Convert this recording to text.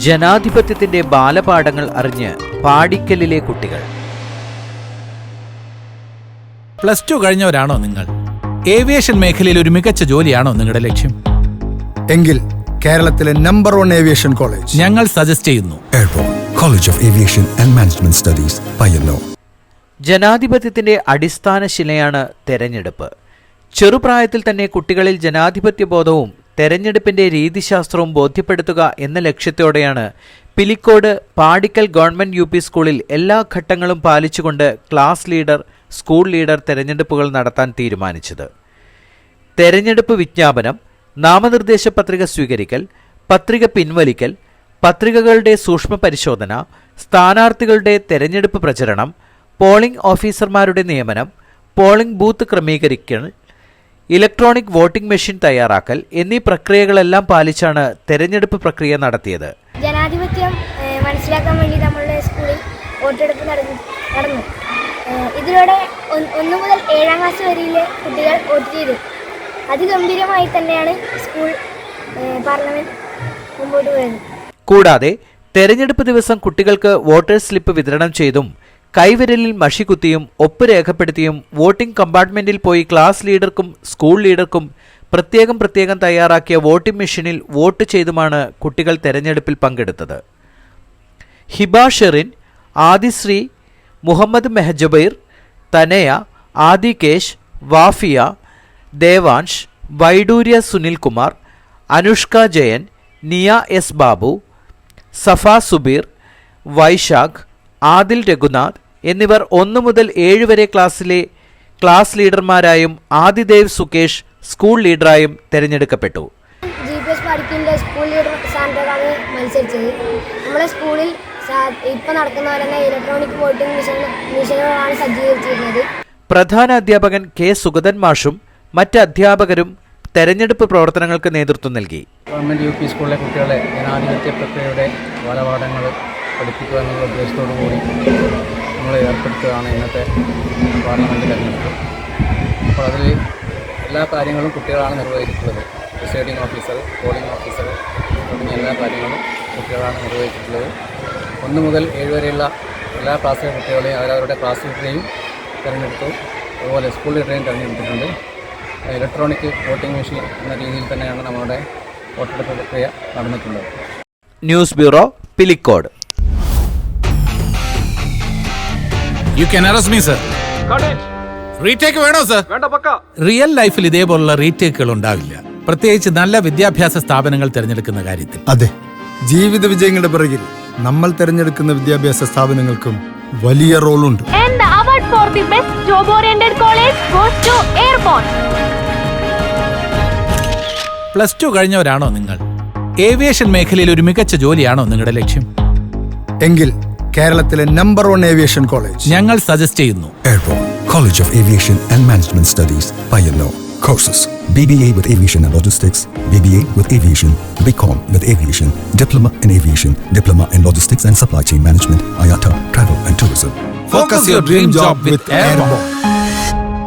ജനാധിപത്യത്തിന്റെ ബാലപാഠങ്ങൾ അറിഞ്ഞ് പാടിക്കലിലെ കുട്ടികൾ. പ്ലസ് ടു കഴിഞ്ഞവരാണോ നിങ്ങൾ? ഏവിയേഷൻ മേഖലയിൽ ഒരു മികച്ച ജോലിയാണോ നിങ്ങളുടെ ലക്ഷ്യം? എങ്കിൽ കേരളത്തിലെ നമ്പർ വൺ ഏവിയേഷൻ കോളേജ് ഞങ്ങൾ സജസ്റ്റ് ചെയ്യുന്നു. College of aviation and management studies. ജനാധിപത്യത്തിന്റെ അടിസ്ഥാന ശിലയാണ് തെരഞ്ഞെടുപ്പ്. ചെറുപ്രായത്തിൽ തന്നെ കുട്ടികളിൽ ജനാധിപത്യ ബോധവും തെരഞ്ഞെടുപ്പിന്റെ രീതിശാസ്ത്രവും ബോധ്യപ്പെടുത്തുക എന്ന ലക്ഷ്യത്തോടെയാണ് പിലിക്കോട് പാടിക്കൽ ഗവൺമെന്റ് യു സ്കൂളിൽ എല്ലാ ഘട്ടങ്ങളും പാലിച്ചുകൊണ്ട് ക്ലാസ് ലീഡർ സ്കൂൾ ലീഡർ തെരഞ്ഞെടുപ്പുകൾ നടത്താൻ തീരുമാനിച്ചത്. തെരഞ്ഞെടുപ്പ് വിജ്ഞാപനം നാമനിർദ്ദേശ പത്രിക സ്വീകരിക്കൽ പത്രിക പിൻവലിക്കൽ പത്രികകളുടെ സൂക്ഷ്മ പരിശോധന സ്ഥാനാർത്ഥികളുടെ തെരഞ്ഞെടുപ്പ് പ്രചരണം പോളിംഗ് ഓഫീസർമാരുടെ നിയമനം പോളിംഗ് ബൂത്ത് ക്രമീകരിക്കൽ ഇലക്ട്രോണിക് വോട്ടിംഗ് മെഷീൻ തയ്യാറാക്കൽ എന്നീ പ്രക്രിയകളെല്ലാം പാലിച്ചാണ് തെരഞ്ഞെടുപ്പ് പ്രക്രിയ നടത്തിയത്. ജനാധിപത്യം മനസ്സിലാക്കാൻ വേണ്ടി നമ്മളുടെ സ്കൂളിൽ വോട്ടെടുപ്പ് നടന്നു നടന്നു. ഇതിലൂടെ ഒന്ന് മുതൽ ഏഴാം ക്ലാസ് വരെയിലെ കുട്ടികൾ വോട്ട് ചെയ്തു. അതിഗംഭീരമായി തന്നെയാണ് സ്കൂൾ പാർലമെന്റ് മുമ്പോട്ട് പോയത്. കൂടാതെ തെരഞ്ഞെടുപ്പ് ദിവസം കുട്ടികൾക്ക് വോട്ടേഴ്സ് സ്ലിപ്പ് വിതരണം ചെയ്തും കൈവിരലിൽ മഷി കുത്തിയും ഒപ്പ് രേഖപ്പെടുത്തിയും വോട്ടിംഗ് കമ്പാർട്ട്മെന്റിൽ പോയി ക്ലാസ് ലീഡർക്കും സ്കൂൾ ലീഡർക്കും പ്രത്യേകം പ്രത്യേകം തയ്യാറാക്കിയ വോട്ടിംഗ് മെഷീനിൽ വോട്ട് ചെയ്തുമാണ് കുട്ടികൾ തെരഞ്ഞെടുപ്പിൽ പങ്കെടുത്തത്. ഹിബ ഷെറിൻ ആദിശ്രീ മുഹമ്മദ് മെഹജബൈർ തനയ ആദികേശ് വാഫിയ ദേവാൻഷ് വൈഡൂര്യ സുനിൽകുമാർ അനുഷ്ക ജയൻ നിയ എസ് ബാബു സഫ സുബീർ വൈശാഖ് ആദിൽ രഘുനാഥ് എന്നിവർ ഒന്നു മുതൽ ഏഴ് വരെ ക്ലാസ്സിലെ ക്ലാസ് ലീഡർമാരായും ആദിദേവ് സുകേഷ് സ്കൂൾ ലീഡറായും തിരഞ്ഞെടുക്കപ്പെട്ടു. ജി പി എസ് പഠിപ്പിന്റെ സ്കൂൾ ലീഡർ സ്ഥാനത്തേക്കാണ് മത്സരിച്ചത്. നമ്മുടെ സ്കൂളിൽ ഇപ്പം നടക്കുന്ന പോലെ ഇലക്ട്രോണിക് വോട്ടിംഗ് മിഷൻ മിഷനുകളാണ് സജ്ജീകരിച്ചിരുന്നത്. പ്രധാന അധ്യാപകൻ കെ സുഗതൻ മാഷും മറ്റ് അധ്യാപകരും തെരഞ്ഞെടുപ്പ് പ്രവർത്തനങ്ങൾക്ക് നേതൃത്വം നൽകി. ഗവൺമെന്റ് യു പി സ്കൂളിലെ കുട്ടികളെ ജനാധിപത്യ പ്രക്രിയയുടെ ബാലപാഠങ്ങൾ പഠിപ്പിക്കുക എന്നുള്ള ഉദ്ദേശത്തോടു കൂടി നമ്മൾ ഏർപ്പെടുത്തുകയാണ് ഇന്നത്തെ പാർലമെന്റ് തെരഞ്ഞെടുപ്പ്. അപ്പോൾ അതിൽ എല്ലാ കാര്യങ്ങളും കുട്ടികളാണ് നിർവഹിച്ചിട്ടുള്ളത്. പ്രിസൈഡിംഗ് ഓഫീസർ പോളിംഗ് ഓഫീസർ തുടങ്ങിയ എല്ലാ കാര്യങ്ങളും കുട്ടികളാണ് നിർവഹിച്ചിട്ടുള്ളത്. ഒന്ന് മുതൽ ഏഴ് വരെയുള്ള എല്ലാ ക്ലാസ്സിലെ കുട്ടികളെയും അവരവരുടെ ക്ലാസ് ലീഡറെയും തിരഞ്ഞെടുത്തു. അതുപോലെ സ്കൂൾ ലീഡറെയും തിരഞ്ഞെടുത്തിട്ടുണ്ട്. ഇലക്ട്രോണിക് വോട്ടിംഗ് മെഷീൻ എന്ന രീതിയിൽ തന്നെയാണ് നമ്മുടെ വോട്ടെടുപ്പ് പ്രക്രിയ നടന്നിട്ടുള്ളത്. News bureau Pilicode. You can arrest me sir retake വേണോ സർ റിയൽ ലൈഫിൽ ഇതേപോലുള്ള റീടേക്കുകൾ ഉണ്ടാവില്ല. പ്രത്യേകിച്ച് നല്ല വിദ്യാഭ്യാസ സ്ഥാപനങ്ങൾ തിരഞ്ഞെടുക്കുന്ന കാര്യത്തിൽ. അതെ. ജീവിത വിജയങ്ങളുടെ പിറകിൽ നമ്മൾ തിരഞ്ഞെടുക്കുന്ന വിദ്യാഭ്യാസ സ്ഥാപനങ്ങൾക്കും വലിയ റോളുണ്ട്. And the award for the best job oriented college goes to Airborne. Plus two കഴിഞ്ഞവരാണോ നിങ്ങൾ? ഏവിയേഷൻ മേഖലയിൽ ഒരു മികച്ച ജോലിയാണോ നിങ്ങളുടെ ലക്ഷ്യം? എങ്കിൽ കേരളത്തിലെ നമ്പർ വൺ ഏവിയേഷൻ കോളേജ് ഞങ്ങൾ സജസ്റ്റ് ചെയ്യുന്നു Airborne College of Aviation and Management Studies, Payyanur. Courses BBA with Aviation and Logistics, BBA with Aviation, BCom with Aviation, Diploma in Aviation, Diploma in Logistics and Supply Chain Management, IATA, Travel and Tourism. Focus your dream job with Airborne.